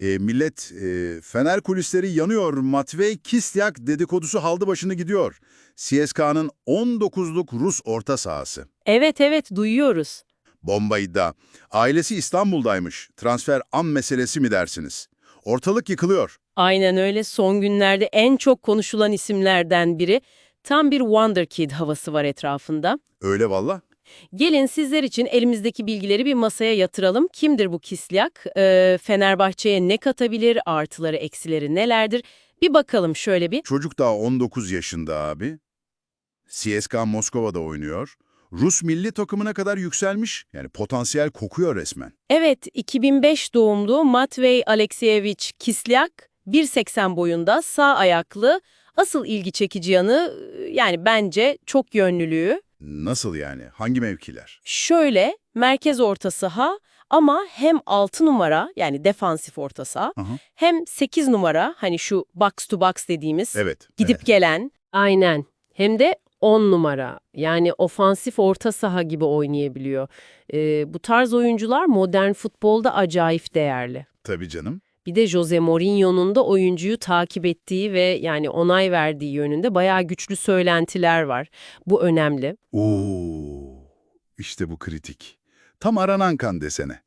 E, millet e, Fener kulisleri yanıyor. Matvey Kisyak dedikodusu haldı başını gidiyor. CSK'nın 19'luk Rus orta sahası. Evet evet duyuyoruz. Bomba iddia. Ailesi İstanbul'daymış. Transfer an meselesi mi dersiniz? Ortalık yıkılıyor. Aynen öyle son günlerde en çok konuşulan isimlerden biri. Tam bir Wonder Kid havası var etrafında. Öyle valla. Gelin sizler için elimizdeki bilgileri bir masaya yatıralım. Kimdir bu Kislyak? Ee, Fenerbahçe'ye ne katabilir? Artıları, eksileri nelerdir? Bir bakalım şöyle bir. Çocuk daha 19 yaşında abi. CSKA Moskova'da oynuyor. Rus milli takımına kadar yükselmiş. Yani potansiyel kokuyor resmen. Evet, 2005 doğumlu Matvey Alekseyevich Kislyak, 1.80 boyunda, sağ ayaklı. Asıl ilgi çekici yanı, yani bence çok yönlülüğü. Nasıl yani? Hangi mevkiler? Şöyle, merkez orta saha ama hem 6 numara yani defansif orta saha Aha. hem 8 numara hani şu box to box dediğimiz Evet. gidip evet. gelen. Aynen. Hem de 10 numara. Yani ofansif orta saha gibi oynayabiliyor. Ee, bu tarz oyuncular modern futbolda acayip değerli. Tabii canım. Bir de Jose Mourinho'nun da oyuncuyu takip ettiği ve yani onay verdiği yönünde bayağı güçlü söylentiler var. Bu önemli. Oo, işte bu kritik. Tam aranan kan desene.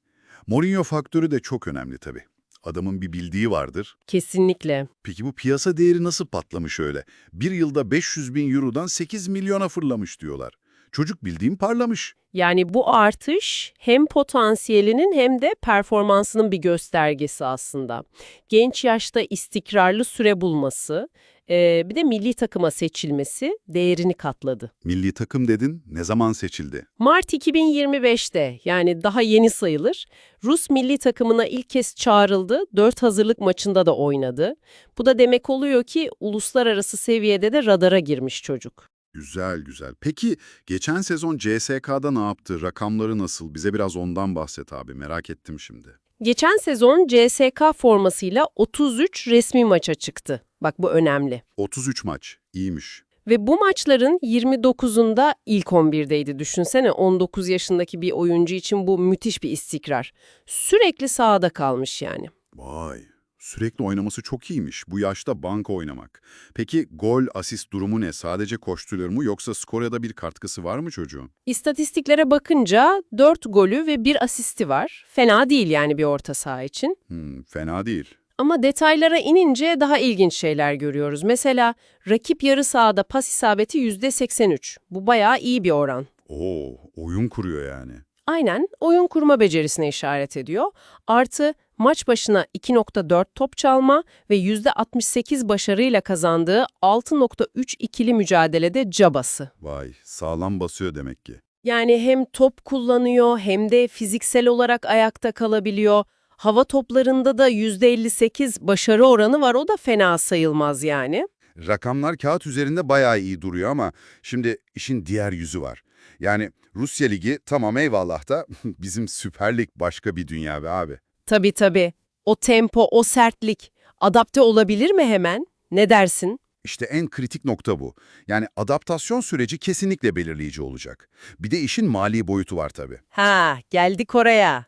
Mourinho faktörü de çok önemli tabii. Adamın bir bildiği vardır. Kesinlikle. Peki bu piyasa değeri nasıl patlamış öyle? Bir yılda 500 bin eurodan 8 milyona fırlamış diyorlar. Çocuk bildiğim parlamış. Yani bu artış hem potansiyelinin hem de performansının bir göstergesi aslında. Genç yaşta istikrarlı süre bulması, e, bir de milli takıma seçilmesi değerini katladı. Milli takım dedin, ne zaman seçildi? Mart 2025'te yani daha yeni sayılır, Rus milli takımına ilk kez çağrıldı, 4 hazırlık maçında da oynadı. Bu da demek oluyor ki uluslararası seviyede de radara girmiş çocuk. Güzel güzel. Peki geçen sezon CSK'da ne yaptı? Rakamları nasıl? Bize biraz ondan bahset abi. Merak ettim şimdi. Geçen sezon CSK formasıyla 33 resmi maça çıktı. Bak bu önemli. 33 maç. İyiymiş. Ve bu maçların 29'unda ilk 11'deydi. Düşünsene 19 yaşındaki bir oyuncu için bu müthiş bir istikrar. Sürekli sahada kalmış yani. Vay. Sürekli oynaması çok iyiymiş. Bu yaşta banka oynamak. Peki gol, asist durumu ne? Sadece koşturuyor mu yoksa skora da bir katkısı var mı çocuğun? İstatistiklere bakınca 4 golü ve 1 asisti var. Fena değil yani bir orta saha için. Hmm, fena değil. Ama detaylara inince daha ilginç şeyler görüyoruz. Mesela rakip yarı sahada pas isabeti %83. Bu bayağı iyi bir oran. Oo, oyun kuruyor yani. Aynen oyun kurma becerisine işaret ediyor. Artı maç başına 2.4 top çalma ve %68 başarıyla kazandığı 6.3 ikili mücadelede cabası. Vay, sağlam basıyor demek ki. Yani hem top kullanıyor hem de fiziksel olarak ayakta kalabiliyor. Hava toplarında da %58 başarı oranı var o da fena sayılmaz yani. Rakamlar kağıt üzerinde bayağı iyi duruyor ama şimdi işin diğer yüzü var. Yani Rusya Ligi tamam eyvallah da bizim Süper Lig başka bir dünya be abi. Tabii tabii. O tempo, o sertlik adapte olabilir mi hemen? Ne dersin? İşte en kritik nokta bu. Yani adaptasyon süreci kesinlikle belirleyici olacak. Bir de işin mali boyutu var tabii. Ha, geldik oraya.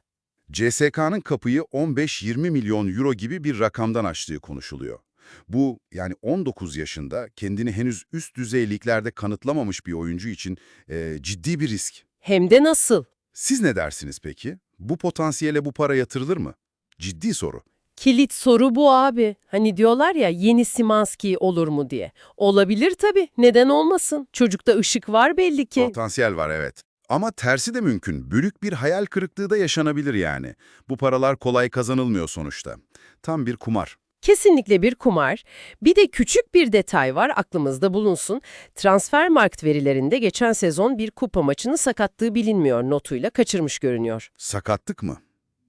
CSK'nın kapıyı 15-20 milyon euro gibi bir rakamdan açtığı konuşuluyor. Bu yani 19 yaşında kendini henüz üst düzey liglerde kanıtlamamış bir oyuncu için e, ciddi bir risk. Hem de nasıl? Siz ne dersiniz peki? Bu potansiyele bu para yatırılır mı? Ciddi soru. Kilit soru bu abi. Hani diyorlar ya yeni Simanski olur mu diye. Olabilir tabii. Neden olmasın? Çocukta ışık var belli ki. Potansiyel var evet. Ama tersi de mümkün. Bürük bir hayal kırıklığı da yaşanabilir yani. Bu paralar kolay kazanılmıyor sonuçta. Tam bir kumar. Kesinlikle bir kumar. Bir de küçük bir detay var aklımızda bulunsun. Transfermarkt verilerinde geçen sezon bir kupa maçını sakatlığı bilinmiyor notuyla kaçırmış görünüyor. Sakatlık mı?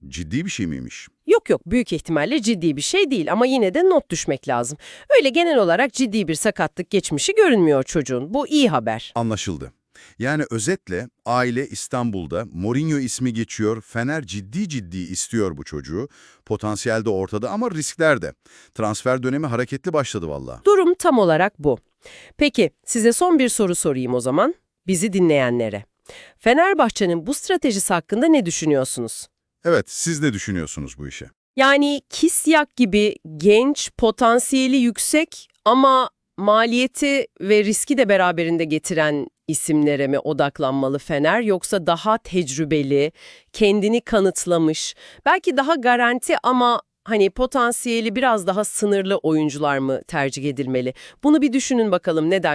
Ciddi bir şey miymiş? Yok yok büyük ihtimalle ciddi bir şey değil ama yine de not düşmek lazım. Öyle genel olarak ciddi bir sakatlık geçmişi görünmüyor çocuğun. Bu iyi haber. Anlaşıldı. Yani özetle aile İstanbul'da, Mourinho ismi geçiyor, Fener ciddi ciddi istiyor bu çocuğu. Potansiyel de ortada ama riskler de. Transfer dönemi hareketli başladı valla. Durum tam olarak bu. Peki size son bir soru sorayım o zaman. Bizi dinleyenlere. Fenerbahçe'nin bu stratejisi hakkında ne düşünüyorsunuz? Evet, siz ne düşünüyorsunuz bu işe? Yani Kisyak gibi genç, potansiyeli yüksek ama maliyeti ve riski de beraberinde getiren isimlere mi odaklanmalı Fener yoksa daha tecrübeli, kendini kanıtlamış, belki daha garanti ama hani potansiyeli biraz daha sınırlı oyuncular mı tercih edilmeli? Bunu bir düşünün bakalım ne dersiniz?